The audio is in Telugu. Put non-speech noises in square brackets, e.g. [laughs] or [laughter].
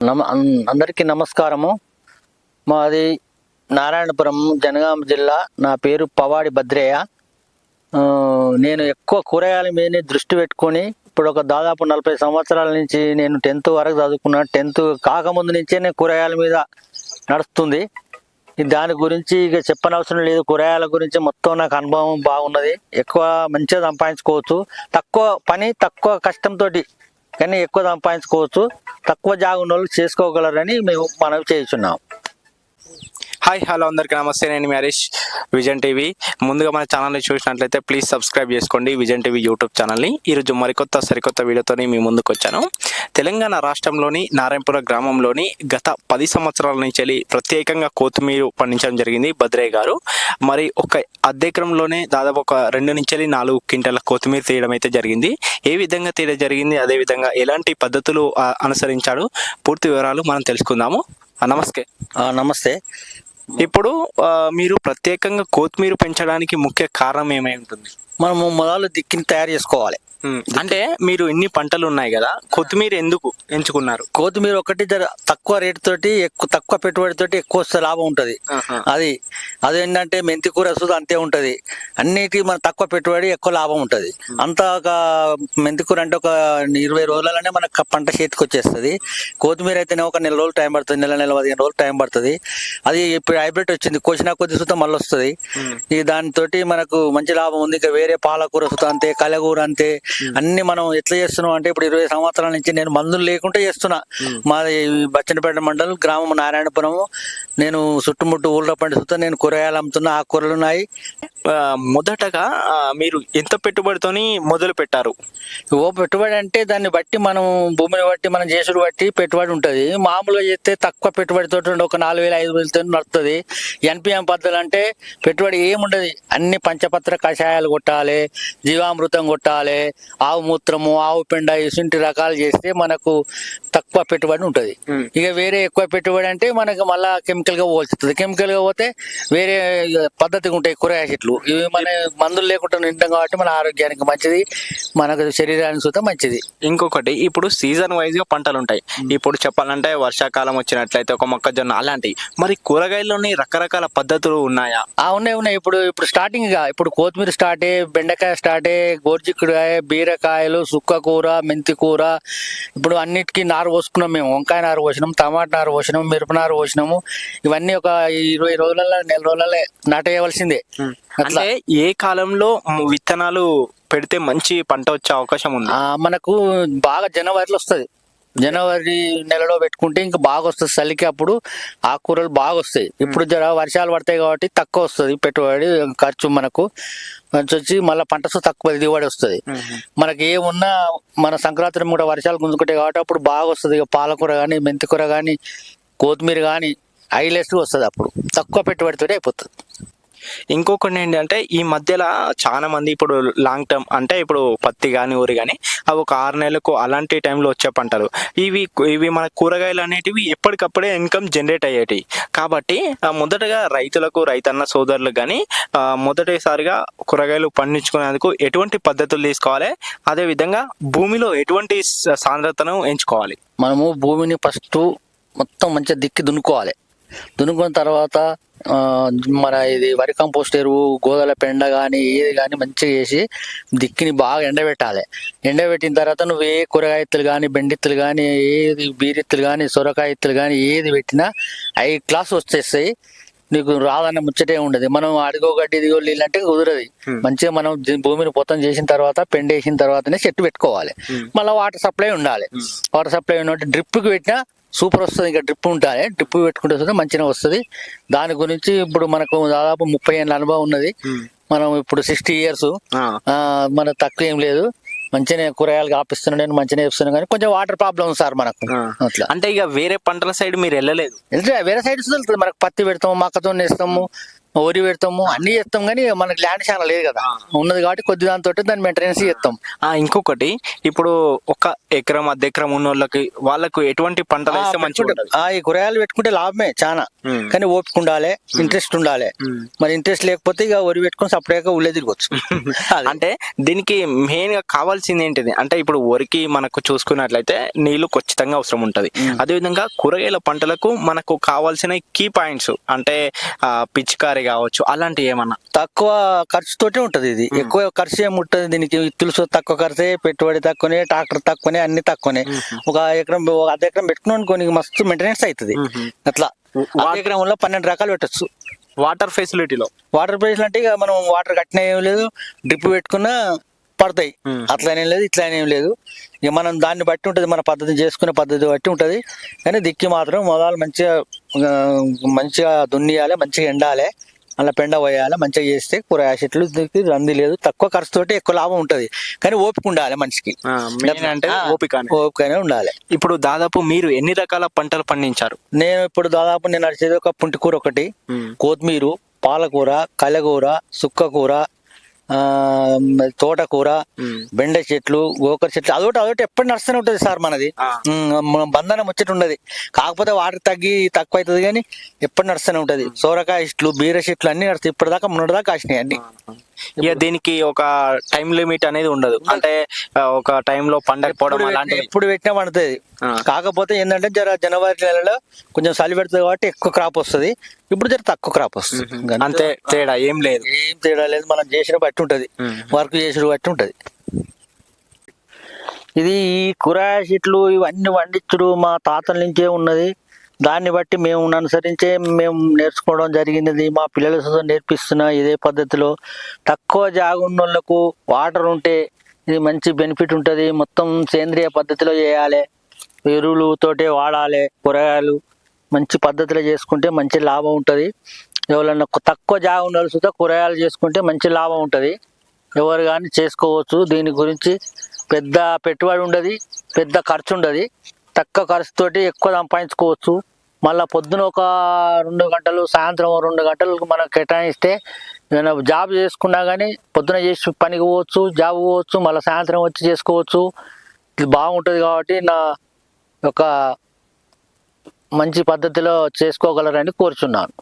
నమ అందరికీ నమస్కారము. మాది నారాయణపురం జనగామ జిల్లా. నా పేరు పవాడి భద్రయ్య నేను ఎక్కువ కూరగాయల మీదనే దృష్టి పెట్టుకొని ఇప్పుడు ఒక దాదాపు నలభై సంవత్సరాల నుంచి నేను టెన్త్ వరకు చదువుకున్నా. టెన్త్ కాకముందు నుంచే నేను కూరగాయల మీద నడుస్తుంది. దాని గురించి ఇక చెప్పనవసరం లేదు. కూరగాయల గురించి మొత్తం నాకు అనుభవం బాగున్నది. ఎక్కువ మంచిగా సంపాదించుకోవచ్చు. తక్కువ పని తక్కువ కష్టంతో కానీ ఎక్కువ సంపాదించుకోవచ్చు. తక్కువ జాగున్న వాళ్ళు చేసుకోగలరని మేము మనవి చేస్తున్నాం. హాయ్ హలో అందరికీ నమస్తే. నేను మ్యారేష్ విజన్ టీవీ. ముందుగా మన ఛానల్ని చూసినట్లయితే ప్లీజ్ సబ్స్క్రైబ్ చేసుకోండి విజన్ టీవీ యూట్యూబ్ ఛానల్ని ఈరోజు మరికొత్త సరికొత్త వీడియోతోని మీ ముందుకు వచ్చాను తెలంగాణ రాష్ట్రంలోని నారాయణపుర గ్రామంలోని గత పది సంవత్సరాల నుంచి ప్రత్యేకంగా కొత్తిమీర పండించడం జరిగింది భద్రయ్య గారు. మరి ఒక అద్దెకరంలోనే దాదాపు ఒక రెండు నుంచి నాలుగు క్వింటాల కొత్తిమీర తీయడం అయితే జరిగింది. ఏ విధంగా తీయడం జరిగింది? అదే విధంగా ఎలాంటి పద్ధతులు అనుసరించాడు? పూర్తి వివరాలు మనం తెలుసుకుందాము. నమస్తే. నమస్తే. ఇప్పుడు మీరు ప్రత్యేకంగా కొత్తిమీర పెంచడానికి ముఖ్య కారణం ఏమై ఉంటుంది? మనము మొదలు దిక్కిని తయారు చేసుకోవాలి. అంటే మీరు ఇన్ని పంటలు ఉన్నాయి కదా కొత్తిమీర ఎందుకు ఎంచుకున్నారు? కొత్తిమీర ఒకటి తక్కువ రేటు తోటి ఎక్కువ తక్కువ పెట్టుబడి తోటి ఎక్కువ వస్తే లాభం ఉంటది. అది అదేంటంటే మెంతి కూర సుధా అంతే ఉంటది. అన్నిటి మన తక్కువ పెట్టుబడి ఎక్కువ లాభం ఉంటది. అంత ఒక మెంతి కూర అంటే ఒక ఇరవై రోజులనే మనకు పంట చేతికి వచ్చేస్తుంది. కొత్తిమీర అయితేనే ఒక నెల రోజులు టైం పడుతుంది నెల నెల పదిహేను రోజులు టైం పడుతుంది. అది ఇప్పుడు హైబ్రిడ్ వచ్చింది కోసినా కొద్ది సుతం మళ్ళీ వస్తుంది ఈ దానితోటి మనకు మంచి లాభం ఉంది ఇక వేరే పాలకూర సుత అంతే కలగూర అంతే. అన్ని మనం ఎట్లా చేస్తున్నాం అంటే ఇప్పుడు ఇరవై సంవత్సరాల నుంచి నేను మందులు లేకుండా చేస్తున్నా. మాది బచ్చనపేట మండలం గ్రామం నారాయణపురం నేను చుట్టుముట్టు ఊళ్ళో పండిస్తున్నా నేను కూరగాయలు అమ్ముతున్నా ఆకుకూరలు ఉన్నాయి. మొదటగా మీరు ఎంత పెట్టుబడితోని మొదలు పెట్టారు? ఓ పెట్టుబడి అంటే దాన్ని బట్టి మనం భూమిని బట్టి మనం చేసుడు బట్టి పెట్టుబడి ఉంటుంది. మామూలుగా చేస్తే తక్కువ పెట్టుబడితో ఒక నాలుగు వేల ఐదు వేలతో నడుస్తుంది ఎన్పిఎం పద్ధతులు అంటే పెట్టుబడి ఏముండదు. అన్ని పంచపత్ర కషాయాలు కొట్టాలి జీవామృతం కొట్టాలి ఆవు మూత్రము ఆవు పెండ ఇసుంటి రకాలు చేస్తే మనకు తక్కువ పెట్టుబడి ఉంటుంది. ఇక వేరే ఎక్కువ పెట్టుబడి అంటే మనకు మళ్ళా కెమికల్గా పోల్చుతుంది కెమికల్గా పోతే వేరే పద్ధతిగా ఉంటాయి కూరగాయ చెట్లు. ఇవి మన మందులు లేకుండా నింటాం కాబట్టి మన ఆరోగ్యానికి మంచిది మనకు శరీరానికి సుతం మంచిది. ఇంకొకటి ఇప్పుడు సీజన్ వైజ్గా పంటలు ఉంటాయి. ఇప్పుడు చెప్పాలంటే వర్షాకాలం వచ్చినట్లయితే ఒక మొక్కజొన్న అలాంటివి మరి కూరగాయల్లోని రకరకాల పద్ధతులు ఉన్నాయా? ఆ ఉన్నాయి ఉన్నాయి. ఇప్పుడు ఇప్పుడు స్టార్టింగ్గా ఇప్పుడు కొత్తిమీర స్టార్టే బెండకాయ స్టార్టే గోర్చిక్కుడుకాయ బీరకాయలు సుక్క కూర మెంతి కూర. ఇప్పుడు అన్నిటికీ నారు పోసుకున్నాం మేము. వంకాయ నారు పోసినాం టమాటా నారు పోసినాం మిరప నారు పోసినాము. ఇవన్నీ ఒక ఇరవై రోజులలో నెల రోజులలో నాటేయవలసిందే. అంటే ఏ కాలంలో విత్తనాలు పెడితే మంచి పంట వచ్చే అవకాశం ఉంది? మనకు బాగా జనవరిలో వస్తుంది. జనవరి నెలలో పెట్టుకుంటే ఇంకా బాగా వస్తుంది. చలికి అప్పుడు ఆకుకూరలు బాగా వస్తాయి. ఇప్పుడు జర వర్షాలు పడతాయి కాబట్టి తక్కువ వస్తుంది. పెట్టుబడి ఖర్చు మనకు ఖర్చు వచ్చి మళ్ళీ పంట సు- తక్కువ దిగుబడి వస్తుంది. మనకి ఏమున్నా మన సంక్రాంతి కూడా వర్షాలు గుంజుకుంటాయి కాబట్టి అప్పుడు బాగా వస్తుంది. ఇక పాలకూర కానీ మెంతికూర కానీ కొత్తిమీర కానీ ఐలెస్ వస్తుంది అప్పుడు. తక్కువ పెట్టుబడితోనే అయిపోతుంది. ఇంకొకటి ఏంటంటే ఈ మధ్యలో చాలా మంది ఇప్పుడు లాంగ్ టర్మ్ అంటే ఇప్పుడు పత్తి కానీ ఊరి కానీ అవి ఒక ఆరు నెలలకు అలాంటి టైంలో వచ్చే పంటలు. ఇవి ఇవి మన కూరగాయలు అనేటివి ఎప్పటికప్పుడే ఇన్కమ్ జనరేట్ అయ్యేటివి కాబట్టి మొదటగా రైతులకు రైతన్న సోదరులకు కానీ మొదటిసారిగా కూరగాయలు పండించుకునేందుకు ఎటువంటి పద్ధతులు తీసుకోవాలి? అదేవిధంగా భూమిలో ఎటువంటి సాంద్రతను ఎంచుకోవాలి? మనము భూమిని ఫస్ట్ మొత్తం మంచిగా దిక్కి దున్నుకోవాలి. దున్నుకున్న తర్వాత మన ఇది వరి కంపోస్ట్ ఎరువు గోదల పెండ కానీ ఏది కానీ మంచిగా చేసి దిక్కిని బాగా ఎండబెట్టాలి. ఎండబెట్టిన తర్వాత నువ్వు ఏ కూరగాయ ఎత్తులు కానీ బెండిత్తులు కానీ ఏది బీరెత్తులు కానీ సొరకాయ ఎత్తులు కానీ ఏది పెట్టినా ఐదు క్లాస్ వచ్చేస్తాయి. నీకు రాదన్న ముచ్చటే ఉండదు. మనం అడిగో గడ్డి ఇదిగో అంటే కుదరదు. మంచిగా మనం భూమిని పొత్తం చేసిన తర్వాత పెండేసిన తర్వాతనే చెట్టు పెట్టుకోవాలి. మళ్ళీ వాటర్ సప్లై ఉండాలి. వాటర్ సప్లై ఉన్నట్టు డ్రిప్కి పెట్టినా సూపర్ వస్తుంది ఇంకా డ్రిప్ ఉండాలి డ్రిప్ పెట్టుకుంటే వస్తుంది మంచిగా వస్తుంది. దాని గురించి ఇప్పుడు మనకు దాదాపు ముప్పై ఏళ్ళ అనుభవం ఉన్నది. మనం ఇప్పుడు సిక్స్టీ ఇయర్స్. ఆ, మన తక్కువ ఏం లేదు. మంచిగానే కూరగాయలు కాపిస్తున్నాను నేను మంచిగా చెప్తున్నాను కానీ కొంచెం వాటర్ ప్రాబ్లం ఉంది సార్ మనకు. అట్లా. అంటే ఇక వేరే పంటల సైడ్ మీరు వెళ్ళలేదు? వెళ్తే వేరే సైడ్స్ వెళ్తుంది మనకు పత్తి పెడతాము మక్కతో వేస్తాము వరి పెడతాము అన్ని చేస్తాం కానీ మనకి ల్యాండ్ చాలా లేదు కదా. ఉన్నది కాబట్టి కొద్ది దాంతో దాన్ని మెయింటెనెన్స్ చేస్తాం. ఆ, ఇంకొకటి ఇప్పుడు ఒక ఎకరం అర్ధ ఎకరం ఉన్న వాళ్ళకి వాళ్ళకు ఎటువంటి పంటలు వేస్తే మంచిగా ఈ కూరగాయలు పెట్టుకుంటే లాభమే చాలా. కానీ ఓపిక ఉండాలి ఇంట్రెస్ట్ ఉండాలి. మరి ఇంట్రెస్ట్ లేకపోతే ఇక వరి పెట్టుకొని సపరేట్గా ఉల్లే తిరగచ్చు. [laughs] అంటే దీనికి మెయిన్గా కావాల్సింది ఏంటిది? అంటే ఇప్పుడు వరికి మనకు చూసుకున్నట్లయితే నీళ్ళు ఖచ్చితంగా అవసరం ఉంటది. అదేవిధంగా కూరగాయల పంటలకు మనకు కావాల్సిన కీ పాయింట్స్ అంటే ఆ, పిచికారి కావచ్చు అలాంటివి ఏమన్నా? తక్కువ ఖర్చుతోటే ఉంటది ఇది. ఎక్కువ ఖర్చు ఏమి ఉంటుంది దీనికి? తులుసు తక్కువ ఖర్చే పెట్టుబడి తక్కువనే ట్రాక్టర్ తక్కువనే అన్ని తక్కువనే. ఒక ఎకరం అర్ధ ఎకరం పెట్టుకున్నాం అనుకో నీకు మస్తు మెయింటెనెన్స్ అవుతుంది అట్లా. అర్ధ ఎకరంలో పన్నెండు రకాలు పెట్టచ్చు. వాటర్ ఫెసిలిటీలో? వాటర్ ప్లేస్ అంటే ఇక మనం వాటర్ కట్టిన ఏం లేదు డ్రిప్ పెట్టుకున్నా పడతాయి. అట్లనేం లేదు ఇట్లానేం లేదు. ఇక మనం దాన్ని బట్టి ఉంటుంది మన పద్ధతి చేసుకునే పద్ధతి బట్టి ఉంటుంది. కానీ దిక్కి మాత్రం మొదలు మంచిగా మంచిగా దున్నియాలి మంచిగా ఎండాలి. అలా పెండ పోయాలి మంచిగా చేస్తే కూరగాయ చెట్లు రంది లేదు. తక్కువ ఖర్చుతోటి ఎక్కువ లాభం ఉంటుంది. కానీ ఓపిక ఉండాలి మనిషికి. అంటే ఓపిక. ఓపికనే ఉండాలి. ఇప్పుడు దాదాపు మీరు ఎన్ని రకాల పంటలు పండించారు? నేను ఇప్పుడు దాదాపు నేను నడిచేది ఒక పుంటికూర ఒకటి. కొత్తిమీర పాలకూర కలగూర సుక్కకూర తోటకూర బెండ చెట్లు గోకర చెట్లు అదొకటి అదొకటి ఎప్పుడు నడుస్తూనే ఉంటుంది సార్ మనది. బంధనం ముచ్చట ఉండదు. కాకపోతే వాటర్ తగ్గి తక్కువ అవుతుంది కానీ ఎప్పుడు నడుస్తూనే ఉంటది. సోరకాయ చెట్లు బీర చెట్లు అన్ని నడుస్తాయి. ఇప్పటిదాకా మొన్నటిదాకా కాసినాయి అన్ని. ఇక దీనికి ఒక టైం లిమిట్ అనేది ఉండదు. అంటే ఒక టైంలో ఎప్పుడు అలాంటివి పెట్టినా- ఎప్పుడు పెట్టినా పడుతుంది. కాకపోతే ఏంటంటే జర జనవరి నెలలో కొంచెం చలి పెడుతుంది కాబట్టి ఎక్కువ క్రాప్ వస్తుంది. ఇప్పుడు జర తక్కువ క్రాప్ వస్తుంది. అంతే తేడా ఏం లేదు. ఏం తేడా లేదు. మనం చేసిన బట్టి ఉంటది. వర్క్ చేసిన బట్టి ఉంటది. ఇది ఈ కూరగాయ చెట్లు ఇవన్నీ పండించుడు మా తాతల నుంచే ఉన్నది. దాన్ని బట్టి మేము అనుసరించే మేము నేర్చుకోవడం జరిగినది మా పిల్లల నేర్పిస్తున్న ఇదే పద్ధతిలో. తక్కువ జాగున్నోళ్ళకు ఉన్న వాళ్ళకు వాటర్ ఉంటే ఇది మంచి బెనిఫిట్ ఉంటుంది. మొత్తం సేంద్రియ పద్ధతిలో చేయాలి. ఎరువులతోటే వాడాలి కూరగాయలు మంచి పద్ధతిలో చేసుకుంటే మంచి లాభం ఉంటుంది. ఎవరన్నా తక్కువ జాగా ఉన్న వాళ్ళు కూరగాయలు చేసుకుంటే మంచి లాభం ఉంటుంది. ఎవరు కానీ చేసుకోవచ్చు. దీని గురించి పెద్ద పెట్టుబడి ఉండదు పెద్ద ఖర్చు ఉండదు తక్కువ ఖర్చుతోటి ఎక్కువ సంపాదించుకోవచ్చు. మళ్ళీ పొద్దున ఒక రెండు గంటలు సాయంత్రం రెండు గంటలకు మనం కేటాయిస్తే ఏమైనా జాబ్ చేసుకున్నా కానీ పొద్దున చేసి పనికి పోవచ్చు జాబ్ పోవచ్చు మళ్ళీ సాయంత్రం వచ్చి చేసుకోవచ్చు. బాగుంటుంది కాబట్టి నా ఒక మంచి పద్ధతిలో చేసుకోగలరని కోరుచున్నాను.